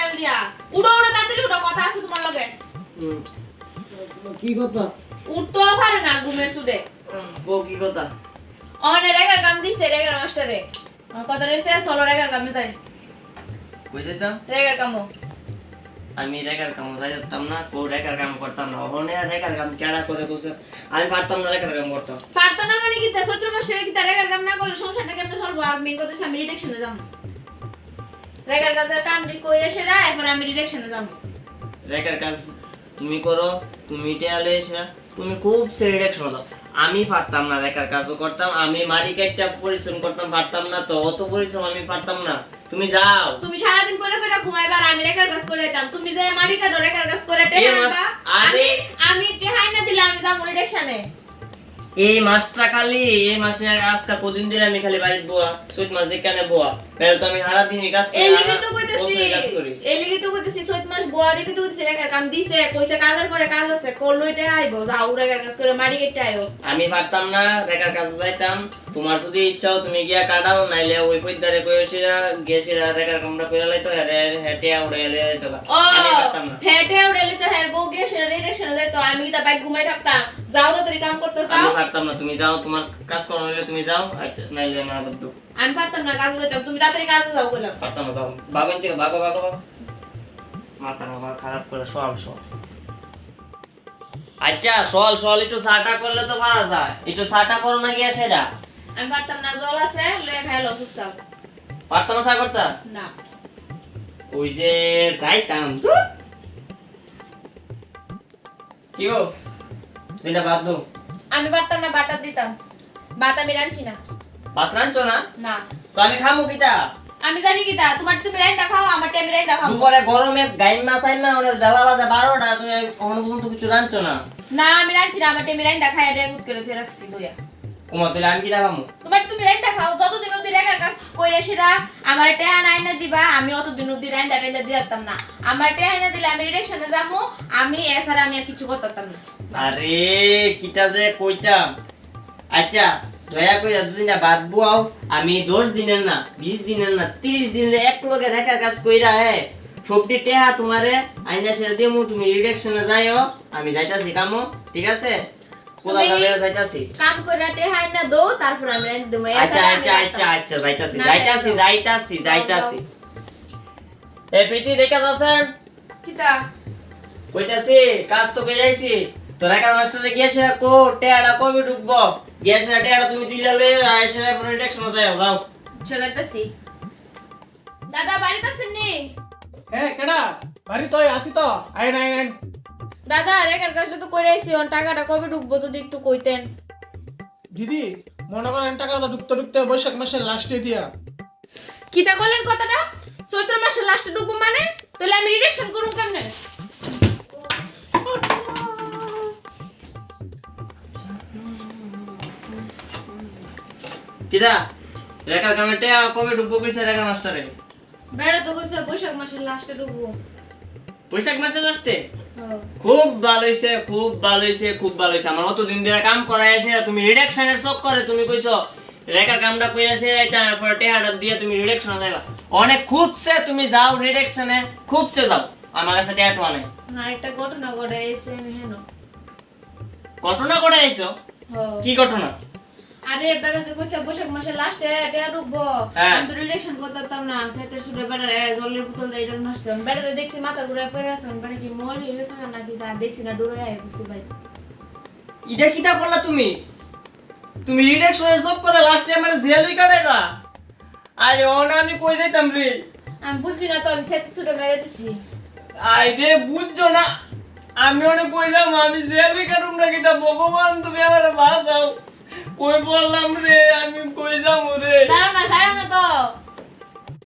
Mobile দিয়া। উড়ো উড়ো তাড়াতাড়ি উড়ো কথা আছে তোমার লগে। কি কথা? উঠতেও পারে না ঘুমের সুদে বউ কি কথা? অনে রেগার কাম দিছে রেগার মাস্টারে। কথা রয়েছে চলো রেগার কামে যাই। কই যেতাম রেগার কামো আমি রেখার কাম যাই যেতাম না কেউ রেখার কাম করতাম না। ওখানে রেখার কাম কেডা করে কইছে? আমি পারতাম না রেখার কাম করতাম পারতো না মানে কি তা? চৈত্র মাসে কি তা রেগার কাম না করলে সংসারটা কেমনে চলবো? আর মেন কথা আমি ডিরেকশনে যাব। রেগার কাছে কাম কইরে সেরা এরপর আমি ডিরেকশনে যাব। রেখার কাজ তুমি করো তুমি টেয়ালে তুমি খুব দাও আমি পারতাম না রেখার কাজও করতাম আমি মাটি কাটটা পরিশ্রম করতাম পারতাম না তো অত পরিশ্রম আমি পারতাম না। তুমি যাও। তুমি সারাদিন পরে পরে ঘুমাইবার আমি রেখার কাজ করে দিতাম তুমি যে মাটি কাটো রেখার কাজ করে আমি আমি টেহাই না দিলে আমি যাব ডিরেকশনে এই মাসটা খালি এই মাসে আজকে কদিন ধরে আমি খালি বাড়িতে বোয়া চৈত মাস দেখে আনে বোয়া। নাহলে তো আমি সারা দিনই কাজ করি এই লিগে তো কইতেছি এই লিগে তো কইতেছি চৈত মাস বুয়া দিকে তো কইতেছি রেখার কাম দিছে কইছে কাজের পরে কাজ আছে করল এটা আইবো যাও রেখার কাজ করে মাটি কেটে আইও আমি পারতাম না রেখার কাছে যাইতাম। তোমার যদি ইচ্ছাও তুমি গিয়া কাটাও নাইলে ওই ফইদারে কইছিরা গেছিরা রেখার কামটা কইরা লাইতো হেরে হেটে উড়ে এলে যাইতো আমি পারতাম না। হেটে উড়েলি তো হের বউ গিয়ে সেটা আমি তা বাইক ঘুমাই থাকতাম। যাও তো কাম করতে আমি পারতাম না তুমি যাও তোমার কাজ করো নাইলে তুমি যাও আচ্ছা নাইলে না দাও। আমি পারতাম না কাজে যাইতাম। তুমি তাড়াতাড়ি কাজে যাও কইলাম পারতাম না যাও। বাবা থেকে বাবা বাবা বাবা মাথা আমার খারাপ করে সল সল আচ্ছা সল সল একটু সাটা করলে তো পারা যায়। একটু সাটা করো না গিয়া সেটা। আমি পারতাম না জল আছে লয়ে খাইলো চুপচাপ। পারতাম না সা করতা? না। ওই যে যাইতাম ধুর। কি গো? দিনটা বাদ দো আমি পারতাম না বাটা দিতাম। ভাত আমি রাঁধছি না। ভাত রাঁধছো না? না। তো আমি খামু কিতা? আমি জানি কি তোমার তুমি রাইন দেখাও আমার টাইম রাইন দেখাও দুপুরে গরমে গাইম মাছ আইমা অনেক বেলা বাজে বারোটা তুমি এখনও পর্যন্ত কিছু রাঁধছো না? না আমি রাঁধছি না আমার টাইম রাইন দেখাই এটা গুড করে রাখছি ওমা তাহলে আমি কিতা খামু? তোমার তুমি রাইন দেখাও যতদিন অব্দি রেখার কাজ আমার দিবা, আমি অব্দি না। আমার দিলে আমি যাব আমি আমি আর কিছু করতাম না। আরে, কিতা যে কইতাম? আচ্ছা দয়া করে দুদিন বাদ বুয়াও, আমি দশ দিনের না, বিশ দিনের না, তিরিশ দিনের এক লগে রেখার কাজ কইরা, হে, সবটি টেহা তোমারে আইনা সেটা দিমু, তুমি রিডাকশনে যাইও, আমি যাইতাছি কামো, ঠিক আছে? কোথা তুমি- যাইতাছি। কাম করে টেহা না দো তারপর আমি রাইন আচ্ছা আচ্ছা আচ্ছা আচ্ছা যাইতাছি যাইতাছি যাইতাছি যাইতাছি। এ প্রীতি দেখা যাচ্ছেন? কিতা? কইতাছি কাজ তো কইরাইছি তো রেখার মাস্টারে গিয়েছে কো টেয়াটা কবে ঢুকবো? গিয়েছে টেয়াটা তুমি আইসে যাও যাও। চলাইতাছি। দাদা বাড়িতে আছেন নি? হ্যাঁ কেডা? বাড়ি তো আসি তো। আইন আইন আইন। দাদা রেখার কাজটা তো করে আইছি ওর টাকাটা কবে ঢুকবো যদি একটু কইতেন? দিদি মনে করেন টাকা তো ঢুকতে ঢুকতে বৈশাখ মাসের লাস্টে দিয়া। কিতা বলেন কথাটা? চৈত্র মাসের লাস্টে ঢুকবো মানে? তাহলে আমি রিডাকশন করুম কেমনে? কিরা রেখার কামে টেয়া কবে ঢুকবো কইছে রেখার মাস্টারে? বেড়া তো কইছে বৈশাখ মাসের লাস্টে ঢুকবো। বৈশাখ মাসের লাস্টে। খুব ভালো হইছে খুব ভালো হইছে খুব ভালো হইছে। আমার অত দিন ধরে কাম করাই আসে তুমি রিডাকশনের চক করে তুমি কইছো রেখার কামটা কইরা সে রাইতা পরে টেহাটা দিয়ে তুমি রিডাকশনে যাইবা অনেক খুবছে তুমি যাও রিডাকশনে খুবছে যাও। আমার কাছে টেহাটো নাই। না একটা ঘটনা ঘটে আমি হেন। ঘটনা করে আইছো কি ঘটনা? আরে বেড়া যে কইছে বৈশাখ লাস্টে এটা ঢুকবো। হ্যাঁ। আমি তো রিলেশন করতাম না সেতে শুনে বেড়া জলের বোতল দিয়ে এটা মারছে বেড়া দেখছি মাথা ঘুরে আছে বেড়া কি মরি গেছে নাকি তা দেখছি না আই বুঝছি ভাই। কিটা করলা তুমি? তুমি রিডাকশনের সব করে লাস্টে আমার জেলই কাটাইবা? আরে ও না আমি কই যাইতাম রে? আমি বুঝছি না তো আমি সেতে শুনে মেরে দিছি। আই রে বুঝছ না? আমি অনেক কই যাম আমি জেলই কাটুম না কিটা ভগবান তুমি আমার বাঁচাও। কই বললাম রে? আমি কই যাব রে? দাঁড়াও না যাও না তো।